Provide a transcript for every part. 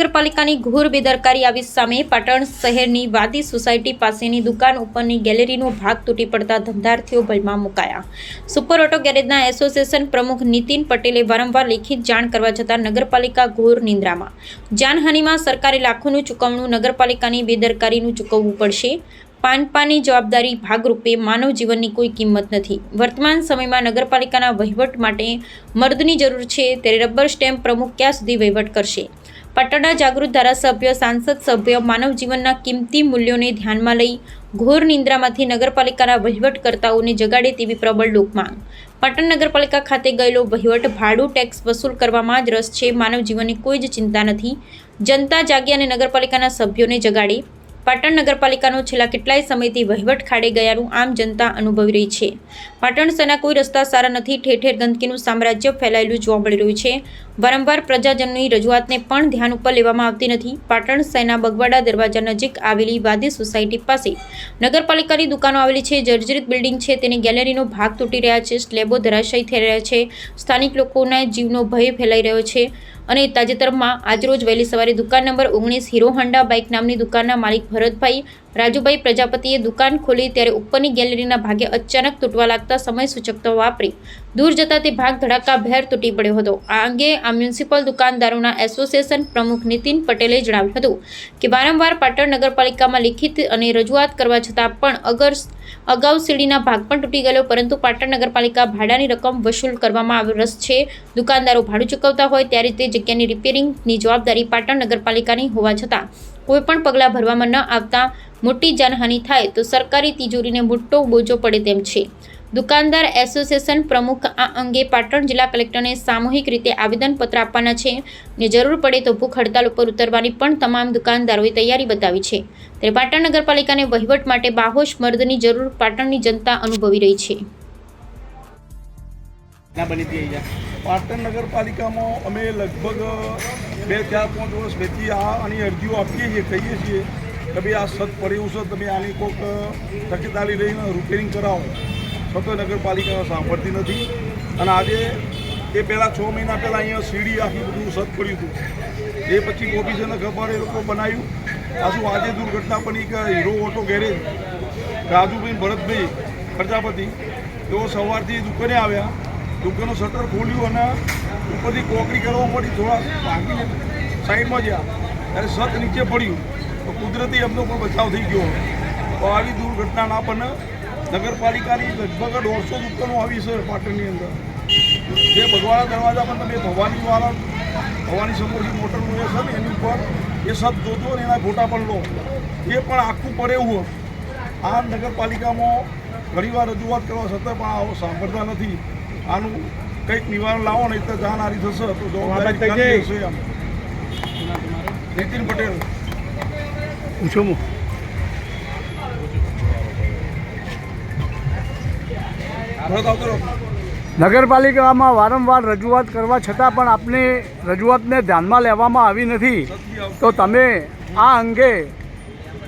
નગરપાલિકાની ઘોર બેદરકારી આવી સામે પાટણ શહેરની વાદી સોસાયટી પાસેની દુકાન ઉપરની ગેલેરીનો ભાગ તૂટી પડતા ધંધાર્થીઓ ભયમાં મુકાયા. સુપર ઓટો ગેરેજના એસોસિએશન પ્રમુખ નીતિન પટેલે વારંવાર લેખિત જાણ કરવા છતાં નગરપાલિકા ઘોર નિંદ્રામાં. જાનહાનિમાં સરકારે લાખોનું ચૂકવણું નગરપાલિકાની બેદરકારીનું ચૂકવવું પડશે. પાનપાની જવાબદારી ભાગરૂપે માનવ જીવનની કોઈ કિંમત નથી. વર્તમાન સમયમાં નગરપાલિકાના વહીવટ માટે મર્દની જરૂર છે, ત્યારે રબર સ્ટેમ્પ પ્રમુખ ક્યાં સુધી વહીવટ કરશે? પાટણના જાગૃત ધારાસભ્ય, સાંસદ સભ્ય માનવ જીવનના કિંમતી મૂલ્યોને ધ્યાનમાં લઈ ઘોર નિંદ્રામાંથી નગરપાલિકાના વહીવટકર્તાઓને જગાડે તેવી પ્રબળ લોકમાંગ. પાટણ નગરપાલિકા ખાતે ગયેલો વહીવટ ભાડું ટેક્સ વસૂલ કરવામાં જ રસ છે. માનવ જીવનની કોઈ જ ચિંતા નથી. જનતા જાગે અને નગરપાલિકાના સભ્યોને જગાડે. પાટણ નગરપાલિકાનો છેલ્લા કેટલાય સમયથી વહીવટ ખાડે ગયાનું આમ જનતા અનુભવી રહી છે. પાટણ શહેરના કોઈ રસ્તા સારા નથી. ઠેર ઠેર ગંદકીનું સામ્રાજ્ય ફેલાયેલું જોવા મળી રહ્યું છે. વારંવાર પ્રજાજનની રજૂઆતને પણ ધ્યાન ઉપર લેવામાં આવતી નથી. પાટણ સેના બગવાડા દરવાજા નજીક આવેલી વાદી સોસાયટી પાસે નગરપાલિકાની દુકાનો આવેલી છે. જર્જરિત બિલ્ડિંગ છે. તેની ગેલેરીનો ભાગ તૂટી રહ્યા છે. સ્લેબો ધરાશયી થઈ રહ્યા છે. સ્થાનિક લોકોના જીવનો ભય ફેલાઈ રહ્યો છે અને તાજેતરમાં આજરોજ વહેલી સવારે દુકાન નંબર ઓગણીસ હીરો હોન્ડા બાઇક નામની દુકાનના માલિક ભરતભાઈ રાજુભાઈ પ્રજાપતિએ દુકાન ખોલી ત્યારે ઉપરની ગેલેરીના ભાગે અચાનક તૂટવા લાગતા સમય સૂચકતા વાપરી. દૂર જતા તે ભાગ ધડાકા ભેર તૂટી પડ્યો હતો. આ અંગે આ મ્યુનિસિપલ દુકાનદારોના એસોસિએશન પ્રમુખ નીતિન પટેલે જણાવ્યું હતું કે વારંવાર પાટણ નગરપાલિકામાં લિખિત અને રજૂઆત કરવા છતાં પણ અગર અગાઉ સીડીના ભાગ પણ તૂટી ગયેલો પરંતુ પાટણ નગરપાલિકા ભાડાની રકમ વસૂલ કરવામાં આવે, રસ છે. દુકાનદારો ભાડું ચૂકવતા હોય ત્યારે તે જગ્યાની રિપેરિંગની જવાબદારી પાટણ નગરપાલિકાની હોવા છતાં કોઈ પણ પગલાં ભરવામાં ન આવતા મોટી જાનહાનિ થાય તો સરકારી તિજોરીને મોટો બોજો પડે તેમ છે. દુકાનદાર એસોસિએશન પ્રમુખ આ અંગે પાટણ જિલ્લા કલેક્ટરને સામૂહિક રીતે આવેદનપત્ર આપવાના છે ને જરૂર પડે તો ભૂખ હડતાલ ઉપર ઉતરવાની પણ તમામ દુકાનદારોએ તૈયારી બતાવી છે. ત્યારે પાટણ નગરપાલિકાને વહીવટ માટે બાહોશ મર્દની જરૂર પાટણની જનતા અનુભવી રહી છે. ના બની હતી અહીંયા. પાટણ નગરપાલિકામાં અમે લગભગ બે ચાર પાંચ વર્ષ પછી આ આની અરજીઓ આપીએ છીએ, કહીએ છીએ કે ભાઈ આ સત પડ્યું છે તમે આની કોઈક તકેદારી રહીને રિપેરિંગ કરાવો. છતાં નગરપાલિકા સાંભળતી નથી. અને આજે એ પહેલાં છ મહિના પહેલાં અહીંયા સીડી આખી બધું સત પડ્યું હતું. એ પછી ઓફિસરને ખબર, એ લોકો બનાવ્યું. આજુ આજે દુર્ઘટના બની કે hero auto garage? Rajubhai Bharatbhai, Prajapati, તેઓ સવારથી દુકાને આવ્યા. દુકાનનું શટર ખોલ્યું અને ઉપરથી કોકરી કરવા પડી થોડા ભાગીને સાઈડમાં ગયા. ત્યારે સત નીચે પડ્યું. તો કુદરતી એમનો પણ બચાવ થઈ ગયો. તો આવી દુર્ઘટના ના બને. નગરપાલિકાની લગભગ દોઢસો દુકાનો આવી છે પાટણની અંદર. જે ભગવાના દરવાજા પણ તમે ભવાનીવાળા ભવાની સમોરથી મોટરનું એ છે ને, એની ઉપર એ સત જોતો ને એના ફોટા પણ લો. એ પણ આખું પડે એવું આ નગરપાલિકામાં ઘણીવાર રજૂઆત કરવા છતાં પણ આવો સાંભળતા નથી. આનું કંઈક નિવારણ લાવો નહીં તો જાનહારી થશે તો જવાબદારી નીતિન પટેલ. પૂછો. નગરપાલિકામાં વારંવાર રજૂઆત કરવા છતાં પણ આપની રજૂઆતને ધ્યાનમાં લેવામાં આવી નથી. તો તમે આ અંગે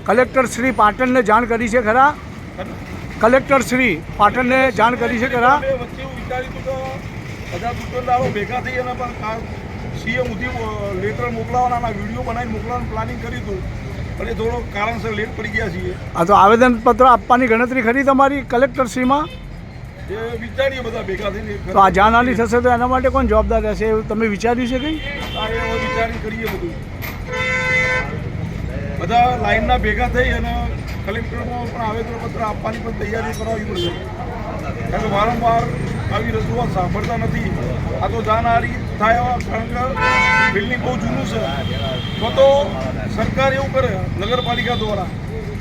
કલેક્ટર શ્રી પાટણને જાણ કરી છે ખરા. કલેક્ટર શ્રી પાટણને જાણ કરી છે કે બધા દુકાનદારો ભેગા થઈ અને પણ સીએમ સુધી લેટર મોકલાવાના વીડિયો બનાવીને મોકલવાનું પ્લાનિંગ કર્યું હતું. પણ એ થોડો કારણસર લેટ પડી ગયા છીએ. આ તો આવેદનપત્ર આપવાની ગણતરી ખરી તમારી કલેક્ટરશ્રીમાં એ વિચારીએ બધા ભેગા થઈને. તો આ જાનહાની થશે તો એના માટે કોણ જવાબદાર રહેશે એવું તમે વિચાર્યું છે કંઈ? આ એ વિચારી કરીએ બધું. બધા લાઈનના ભેગા થઈ અને કલેક્ટરમાં પણ આવેદનપત્ર આપવાની પણ તૈયારી કરાવવી પડશે. કારણ કે વારંવાર આવી રજૂઆત સાંભળતા નથી. આ તો જાનહારી થાય કારણ કે બિલ્ડિંગ બહુ જૂનું છે. તો તો સરકાર એવું કરે નગરપાલિકા દ્વારા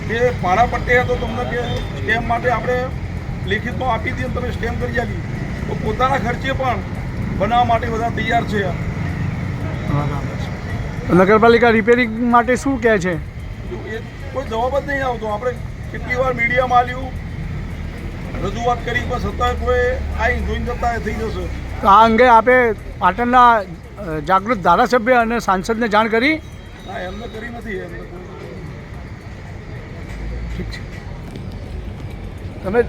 કે ભાડા પટ્ટે તો તમને કે સ્ટેમ્પ માટે આપણે લેખિતમાં આપી દઈએ તમે સ્ટેમ્પ કરી આપી. તો પોતાના ખર્ચે પણ બનાવવા માટે બધા તૈયાર છે. નગરપાલિકા રિપેરિંગ માટે શું કહે છે? એ કોઈ જવાબ જ નહીં આવતો. આપણે કેટલી વાર મીડિયામાં આવ્યું રજૂઆત કરી પણ છતાં કોઈ આઈ જોઈને જતા થઈ જશે. તો આ અંગે આપે પાટણના જાગૃત ધારાસભ્ય અને સાંસદને જાણ કરી. ના એમને કરી નથી એમને ઠીક છે. તમે